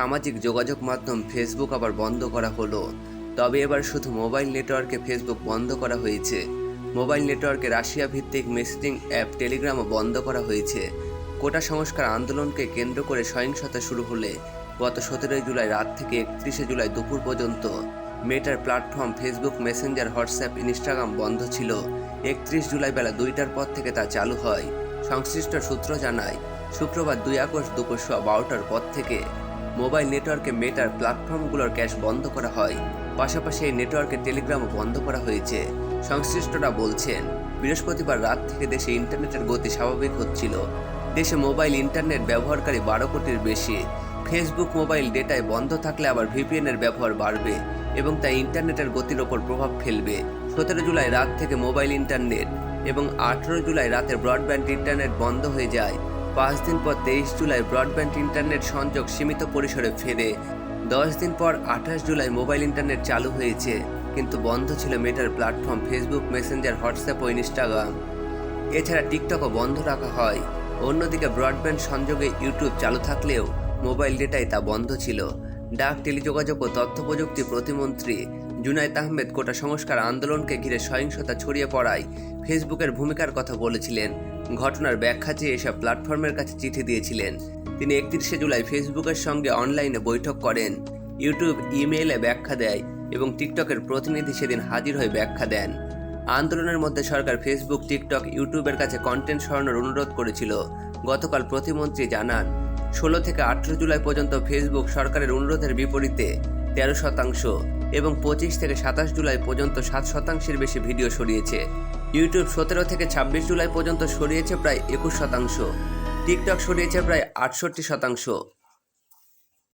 সামাজিক যোগাযোগ মাধ্যম ফেসবুক আবার বন্ধ করা হলো। তবে এবার শুধু মোবাইল নেটওয়ার্কে ফেসবুক বন্ধ করা হয়েছে। মোবাইল নেটওয়ার্কে রাশিয়া ভিত্তিক মেসেজিং অ্যাপ টেলিগ্রামও বন্ধ করা হয়েছে। কোটা সংস্কার আন্দোলনকে কেন্দ্র করে সহিংসতা শুরু হলে গত সতেরোই জুলাই রাত থেকে একত্রিশে জুলাই দুপুর পর্যন্ত মেটার platform Facebook Messenger WhatsApp Instagram বন্ধ ছিল। একত্রিশ জুলাই বেলা দুইটার পর থেকে তা চালু হয়। সংশ্লিষ্ট সূত্র জানায়, শুক্রবার দুই আগস্ট দুপুর সোয়া বারোটার পর থেকে মোবাইল নেটওয়ার্কে মেটার প্ল্যাটফর্মগুলোর ক্যাশ বন্ধ করা হয়। পাশাপাশি এই নেটওয়ার্কে টেলিগ্রামও বন্ধ করা হয়েছে, সংশ্লিষ্টরা বলছেন। বৃহস্পতিবার রাত থেকে দেশে ইন্টারনেটের গতি স্বাভাবিক হচ্ছিল। দেশে মোবাইল ইন্টারনেট ব্যবহারকারী বারো কোটির বেশি। ফেসবুক মোবাইল ডেটায় বন্ধ থাকলে আবার ভিপিএনের ব্যবহার বাড়বে এবং তা ইন্টারনেটের গতির ওপর প্রভাব ফেলবে। সতেরো জুলাই রাত থেকে মোবাইল ইন্টারনেট এবং আঠেরো জুলাই রাতের ব্রডব্যান্ড ইন্টারনেট বন্ধ হয়ে যায়। পাঁচ দিন পর তেইশ জুলাই ব্রডব্যান্ড ইন্টারনেট সংযোগ সীমিত পরিসরে ফেরে। দশ দিন পর আঠাশ জুলাই মোবাইল ইন্টারনেট চালু হয়েছে, কিন্তু বন্ধ ছিল মেটার প্ল্যাটফর্ম ফেসবুক মেসেঞ্জার, হোয়াটসঅ্যাপ ও ইনস্টাগ্রাম। এছাড়া টিকটকও বন্ধ রাখা হয়। অন্যদিকে ব্রডব্যান্ড সংযোগে ইউটিউব চালু থাকলেও মোবাইল ডেটায় তা বন্ধ ছিল। ডাক, টেলিযোগাযোগ ও তথ্য প্রযুক্তি প্রতিমন্ত্রী জুনায়েদ আহমেদ কোটা সংস্কার আন্দোলনকে ঘিরে সহিংসতা ছড়িয়ে পড়ায় ফেসবুকের ভূমিকার কথা বলেছিলেন। ঘটনার ব্যাখ্যা চেয়ে এসব প্ল্যাটফর্মের কাছে চিঠি দিয়েছিলেন। তিনি একত্রিশে জুলাই ফেসবুকের সঙ্গে অনলাইনে বৈঠক করেন। ইউটিউব ইমেইলে ব্যাখ্যা দেয় এবং টিকটকের প্রতিনিধি সেদিন হাজির হয়ে ব্যাখ্যা দেন। আন্দোলনের মধ্যে সরকার ফেসবুক, টিকটক, ইউটিউবের কাছে কন্টেন্ট সরানোর অনুরোধ করেছিল। গতকাল প্রতিমন্ত্রী জানান, ষোলো থেকে আঠেরো জুলাই পর্যন্ত ফেসবুক সরকারের অনুরোধের বিপরীতে তেরো শতাংশ এবং পঁচিশ থেকে সাতাশ জুলাই পর্যন্ত সাত শতাংশের বেশি ভিডিও সরিয়েছে ইউটিউব সতেরো থেকে ছাব্বিশ জুলাই পর্যন্ত সরিয়েছে প্রায় একুশ শতাংশ। টিকটক সরিয়েছে প্রায় আটষট্টি শতাংশ।